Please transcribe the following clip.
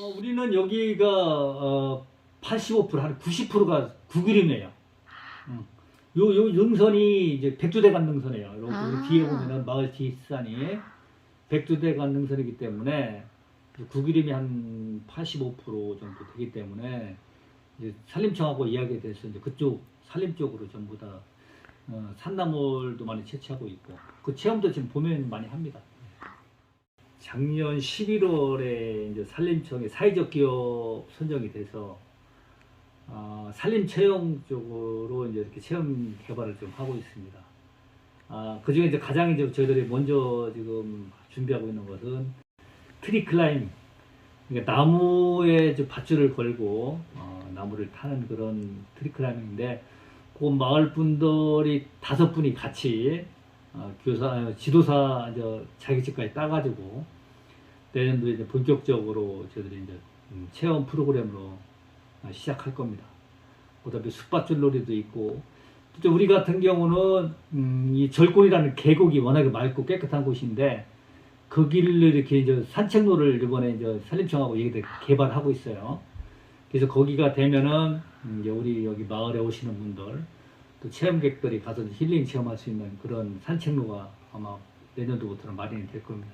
어, 우리는 여기가 어, 85%한 90%가 구기름이에요. 응. 요, 요 능선이 이제 백두대간 능선이에요. 이렇게 아 뒤에 보면은 마을 뒷산이 백두대간 능선이기 때문에 구기름이 한 85% 정도 되기 때문에 이제 산림청하고 이야기가 돼서 이제 그쪽 산림 쪽으로 전부 다 어, 산나물도 많이 채취하고 있고 그 체험도 지금 보면 많이 합니다. 작년 11월에 이제 산림청에 사회적 기업 선정이 돼서 아, 산림 채용 쪽으로 이제 이렇게 체험 개발을 좀 하고 있습니다. 아, 그 중에 이제 가장 이제 저희들이 먼저 지금 준비하고 있는 것은 트리 클라임. 그러니까 나무에 이제 밧줄을 걸고 어, 나무를 타는 그런 트리 클라임인데 그 마을 분들이 다섯 분이 같이 어, 교사, 지도사 저 자격증까지 따가지고 내년도에 이제 본격적으로 저희들이 이제 음, 체험 프로그램으로 어, 시작할 겁니다. 그다음에 숯밭줄놀이도 있고 또 우리 같은 경우는 음, 이 절골이라는 계곡이 워낙에 맑고 깨끗한 곳인데 그 길을 이렇게 이제 산책로를 이번에 이제 산림청하고 얘기들 개발하고 있어요. 그래서 거기가 되면은 음, 이제 우리 여기 마을에 오시는 분들 또 체험객들이 가서 힐링 체험할 수 있는 그런 산책로가 아마 내년도부터는 마련이 될 겁니다.